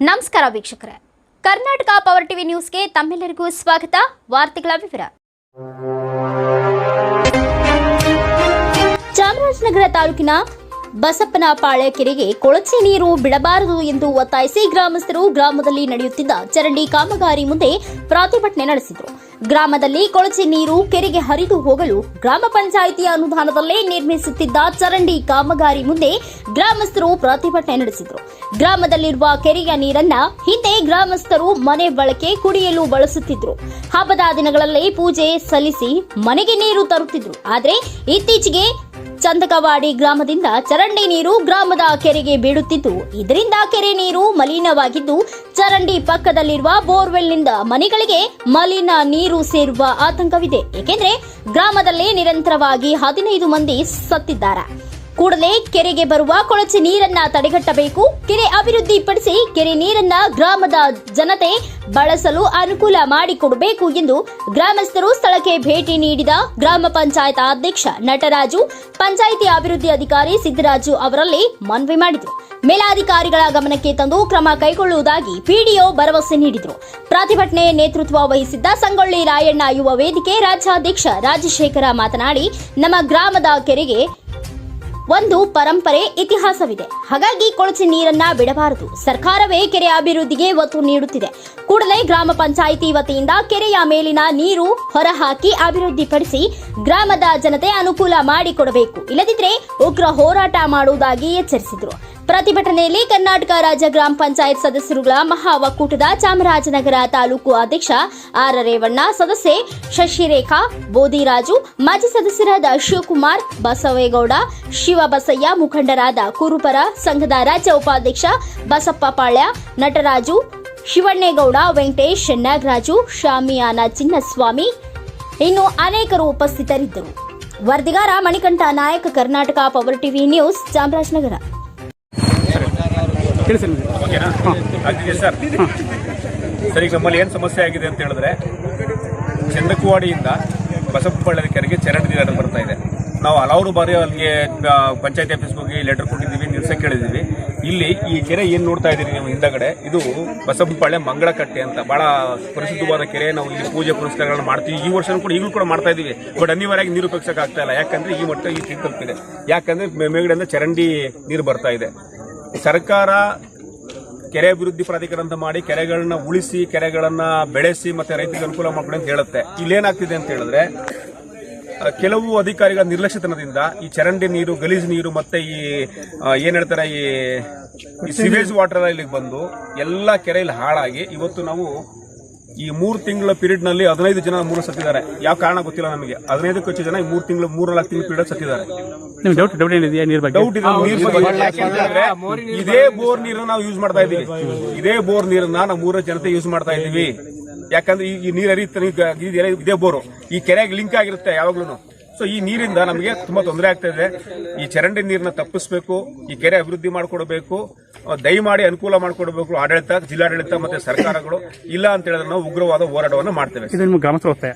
ನಮಸ್ಕಾರ ವೀಕ್ಷಕರೇ. Karnataka power TV ನ್ಯೂಸ್ಗೆ ತಮ್ಮೆಲ್ಲರಿಗೂ ಸ್ವಾಗತ. ವಾರ್ತೆಗಳ ವಿವರ. ಚಾಮರಾಜನಗರ ತಾಲೂಕಿನ ಬಸಪ್ಪನ ಪಾಳ್ಯ ಕೆರೆಗೆ ಕೊಳಚೆ ನೀರು ಬಿಡಬಾರದು ಎಂದು ಒತ್ತಾಯಿಸಿ ಗ್ರಾಮಸ್ಥರು ಗ್ರಾಮದಲ್ಲಿ ನಡೆಯುತ್ತಿದ್ದ ಚರಂಡಿ ಕಾಮಗಾರಿ ಮುಂದೆ ಪ್ರತಿಭಟನೆ ನಡೆಸಿದರು. ಗ್ರಾಮದಲ್ಲಿ ಕೊಳಚೆ ನೀರು ಕೆರೆಗೆ ಹರಿದು ಹೋಗಲು ಗ್ರಾಮ ಪಂಚಾಯಿತಿ ಅನುದಾನದಲ್ಲೇ ನಿರ್ಮಿಸುತ್ತಿದ್ದ ಚರಂಡಿ ಕಾಮಗಾರಿ ಮುಂದೆ ಗ್ರಾಮಸ್ಥರು ಪ್ರತಿಭಟನೆ ನಡೆಸಿದರು. ಗ್ರಾಮದಲ್ಲಿರುವ ಕೆರೆಯ ನೀರನ್ನ ಹಿಂದೆ ಗ್ರಾಮಸ್ಥರು ಮನೆ ಬಳಕೆ ಕುಡಿಯಲು ಬಳಸುತ್ತಿದ್ರು. ಹಬ್ಬದ ದಿನಗಳಲ್ಲಿ ಪೂಜೆ ಸಲ್ಲಿಸಿ ಮನೆಗೆ ನೀರು ತರುತ್ತಿದ್ರು. ಆದರೆ ಇತ್ತೀಚೆಗೆ ಚಂದಕವಾಡಿ ಗ್ರಾಮದಿಂದ ಚರಂಡಿ ನೀರು ಗ್ರಾಮದ ಕೆರೆಗೆ ಬೀಳುತ್ತಿದ್ದು, ಇದರಿಂದ ಕೆರೆ ನೀರು ಮಲಿನವಾಗಿದ್ದು, ಚರಂಡಿ ಪಕ್ಕದಲ್ಲಿರುವ ಬೋರ್ವೆಲ್ನಿಂದ ಮನೆಗಳಿಗೆ ಮಲಿನ ನೀರು ಸೇರುವ ಆತಂಕವಿದೆ. ಏಕೆಂದರೆ ಗ್ರಾಮದಲ್ಲಿ ನಿರಂತರವಾಗಿ ಹದಿನೈದು ಮಂದಿ ಸತ್ತಿದ್ದಾರೆ. ಕೂಡಲೇ ಕೆರೆಗೆ ಬರುವ ಕೊಳಚೆ ನೀರನ್ನ ತಡೆಗಟ್ಟಬೇಕು. ಕೆರೆ ಅಭಿವೃದ್ಧಿಪಡಿಸಿ ಕೆರೆ ನೀರನ್ನ ಗ್ರಾಮದ ಜನತೆ ಬಳಸಲು ಅನುಕೂಲ ಮಾಡಿಕೊಡಬೇಕು ಎಂದು ಗ್ರಾಮಸ್ಥರು ಸ್ಥಳಕ್ಕೆ ಭೇಟಿ ನೀಡಿದ ಗ್ರಾಮ ಪಂಚಾಯತ್ ಅಧ್ಯಕ್ಷ ನಟರಾಜು, ಪಂಚಾಯಿತಿ ಅಭಿವೃದ್ಧಿ ಅಧಿಕಾರಿ ಸಿದ್ದರಾಜು ಅವರಲ್ಲಿ ಮನವಿ ಮಾಡಿದರು. ಮೇಲಾಧಿಕಾರಿಗಳ ಗಮನಕ್ಕೆ ತಂದು ಕ್ರಮ ಕೈಗೊಳ್ಳುವುದಾಗಿ ಪಿಡಿಒ ಭರವಸೆ ನೀಡಿದರು. ಪ್ರತಿಭಟನೆ ನೇತೃತ್ವ ವಹಿಸಿದ್ದ ಸಂಗೊಳ್ಳಿ ರಾಯಣ್ಣ ಯುವ ವೇದಿಕೆ ರಾಜ್ಯಾಧ್ಯಕ್ಷ ರಾಜಶೇಖರ ಮಾತನಾಡಿ, ನಮ್ಮ ಗ್ರಾಮದ ಕೆರೆಗೆ ಒಂದು ಪರಂಪರೆ ಇತಿಹಾಸವಿದೆ. ಹಾಗಾಗಿ ಕೊಳಚೆ ನೀರನ್ನ ಬಿಡಬಾರದು. ಸರ್ಕಾರವೇ ಕೆರೆ ಅಭಿವೃದ್ಧಿಗೆ ಒತ್ತು ನೀಡುತ್ತಿದೆ. ಕೂಡಲೇ ಗ್ರಾಮ ಪಂಚಾಯಿತಿ ವತಿಯಿಂದ ಕೆರೆಯ ಮೇಲಿನ ನೀರು ಹೊರಹಾಕಿ ಅಭಿವೃದ್ಧಿಪಡಿಸಿ ಗ್ರಾಮದ ಜನತೆ ಅನುಕೂಲ ಮಾಡಿಕೊಡಬೇಕು. ಇಲ್ಲದಿದ್ದರೆ ಉಗ್ರ ಹೋರಾಟ ಮಾಡುವುದಾಗಿ ಎಚ್ಚರಿಸಿದರು. ಪ್ರತಿಭಟನೆಯಲ್ಲಿ ಕರ್ನಾಟಕ ರಾಜ್ಯ ಗ್ರಾಮ ಪಂಚಾಯತ್ ಸದಸ್ಯರುಗಳ ಮಹಾ ಒಕ್ಕೂಟದ ಚಾಮರಾಜನಗರ ತಾಲೂಕು ಅಧ್ಯಕ್ಷ ಆರ್ ರೇವಣ್ಣ ಸದಸ್ಯೆ ಶಶಿರೇಖಾ, ಬೋದಿರಾಜು, ಮಾಜಿ ಸದಸ್ಯರಾದ ಶಿವಕುಮಾರ್, ಬಸವೇಗೌಡ, ಶಿವಬಸಯ್ಯ, ಮುಖಂಡರಾದ ಕುರುಪರ, ಸಂಘದ ರಾಜ್ಯ ಉಪಾಧ್ಯಕ್ಷ ಬಸಪ್ಪ ಪಾಳ್ಯ, ನಟರಾಜು ಶಿವಣ್ಣೇಗೌಡ, ವೆಂಕಟೇಶ್ ನಾಗರಾಜು, ಶಾಮಿಯಾನ ಚಿನ್ನಸ್ವಾಮಿ ಇನ್ನು ಅನೇಕರು ಉಪಸ್ಥಿತರಿದ್ದರು. ವರದಿಗಾರ Manikanta Nayak, Karnataka power TV news, Chamarajanagar. ನಿಮಗೆ. ಓಕೆನಾ? ಸರ್. ಸರ್ ಈಗ ನಮ್ಮಲ್ಲಿ ಏನು ಸಮಸ್ಯೆ ಆಗಿದೆ ಅಂತ ಹೇಳಿದ್ರೆ ಚಂದಕುವಾಡಿಯಿಂದ ಬಸಪ್ಪಳ್ಳದ ಕೆರೆಗೆ ಚರಂಡಿ ನೀರನ್ನು ಬರ್ತಾ ಇದೆ. ನಾವು ಹಲವಾರು ಬಾರಿ ಅಲ್ಲಿಗೆ ಪಂಚಾಯತ್ ಆಫೀಸ್ಗೆ ಹೋಗಿ ಲೆಟರ್ ಕೊಟ್ಟಿದ್ದೀವಿ ನಿಲ್ಸಕ್ಕೆ ಕೇಳಿದ್ದೀವಿ. ಇಲ್ಲಿ ಈ ಕೆರೆ ಏನು ನೋಡ್ತಾ ಇದ್ದೀರಿ ನೀವು ಹಿಂದಗಡೆ? ಇದು ಬಸಪ್ಪಳ್ಳೆ ಮಂಗಳಕಟ್ಟೆ ಅಂತ. ಬಹಳ ಪ್ರಸಿದ್ಧವಾದ ಕೆರೆ. ನಾವು ಇಲ್ಲಿ ಪೂಜೆ ಪುರಸ್ಕಾರಗಳನ್ನು ಮಾಡ್ತೀವಿ. ಈ ವರ್ಷನೂ ಕೂಡ ಈಗಲೂ ಕೂಡ ಮಾಡ್ತಾ ಇದ್ದೀವಿ. ಬಟ್ ಅನಿವಾರ್ಯವಾಗಿ ನೀರು ಉಪಯೋಗಿಸೋಕ್ಕಾಗ್ತಾ ಇಲ್ಲ. ಯಾಕಂದ್ರೆ ಈ ಮಟ್ಟ ಈ ಸ್ಥಿತಿ ಯಾಕಂದರೆ ಯಾಕಂದ್ರೆ ಮೇಲ್ಗಡೆಯಿಂದ ಚರಂಡಿ ನೀರು ಬರ್ತಾ ಇದೆ. ಸರ್ಕಾರ ಕೆರೆ ಅಭಿವೃದ್ಧಿ ಪ್ರಾಧಿಕಾರ ಅಂತ ಮಾಡಿ ಕೆರೆಗಳನ್ನ ಉಳಿಸಿ ಕೆರೆಗಳನ್ನ ಬೆಳೆಸಿ ಮತ್ತೆ ರೈತರಿಗೆ ಅನುಕೂಲ ಮಾಡ್ಕೊಡಿ ಅಂತ ಹೇಳುತ್ತೆ. ಇಲ್ಲೇನಾಗ್ತಿದೆ ಅಂತ ಹೇಳಿದ್ರೆ ಕೆಲವು ಅಧಿಕಾರಿಗಳ ನಿರ್ಲಕ್ಷ್ಯತನದಿಂದ ಈ ಚರಂಡಿ ನೀರು ಗಲೀಜು ನೀರು ಮತ್ತೆ ಈ ಏನ್ ಹೇಳ್ತಾರೆ ಈ ಈ ಸಿವೇಜ್ ವಾಟರ್ ಇಲ್ಲಿಗೆ ಬಂದು ಎಲ್ಲ ಕೆರೆಯಲ್ಲಿ ಹಾಳಾಗಿ ಇವತ್ತು ನಾವು ಈ ಮೂರು ತಿಂಗಳ ಪೀರಿಯಡ್ನಲ್ಲಿ ಹದಿನೈದು ಜನ ಮೂರು ಸತ್ತಿದ್ದಾರೆ. ಯಾವ ಕಾರಣ ಗೊತ್ತಿಲ್ಲ ನಮಗೆ. ಹದಿನೈದಕ್ಕೂ ಹೆಚ್ಚು ಜನ ಈ ಮೂರು ತಿಂಗಳು ಮೂರು ನಾಲ್ಕು ತಿಂಗಳ ಪೀರಿಯಡ್ ಸತ್ತಿದ್ದಾರೆ. ನಿಮ್ಗೆ ಡೌಟ್ ಡೌಟ್ ಏನಿದೆಯಾ ನೀರ್ ಬಗ್ಗೆ? ಡೌಟ್ ಇದೆ ನೀರ್ ಬಗ್ಗೆ. ಯಾಕೆಂತಂದ್ರೆ ಇದೇ ಬೋರ್ ನೀರನ್ನ ನಾವು ಯೂಸ್ ಮಾಡ್ತಾ ಇದೀವಿ ಇದೇ ಬೋರ್ ನೀರನ್ನ ನಾವು ಮೂರ ಜನತೆ ಯೂಸ್ ಮಾಡ್ತಾ ಇದೀವಿ ಯಾಕಂದ್ರೆ ಈ- ಈ ನೀರು ಹರಿಯುತ್ತೆ ಈಗ ಇದೇ ಬೋರು. ಈ ಕೆರೆಗೆ ಲಿಂಕ್ ಆಗಿರುತ್ತೆ ಯಾವಾಗ್ಲೂ ಸೊ ಈ ನೀರಿಂದ ನಮಗೆ ತುಂಬಾ ತೊಂದರೆ ಆಗ್ತಾ ಇದೆ. ಈ ಚರಂಡಿ ನೀರನ್ನ ತಪ್ಪಿಸಬೇಕು ಈ ಕೆರೆ ಅಭಿವೃದ್ಧಿ ಮಾಡಿಕೊಡಬೇಕು ದಯಮಾಡಿ ಅನುಕೂಲ ಮಾಡಿಕೊಡಬೇಕು ಆಡಳಿತ ಜಿಲ್ಲಾಡಳಿತ ಮತ್ತೆ ಸರ್ಕಾರಗಳು. ಇಲ್ಲ ಅಂತ ಹೇಳಿದ್ರೆ ನಾವು ಉಗ್ರವಾದ ಹೋರಾಟವನ್ನು ಮಾಡ್ತೇವೆ. ಗ್ರಾಮಸ್ಥರ ಒತ್ತಾಯ?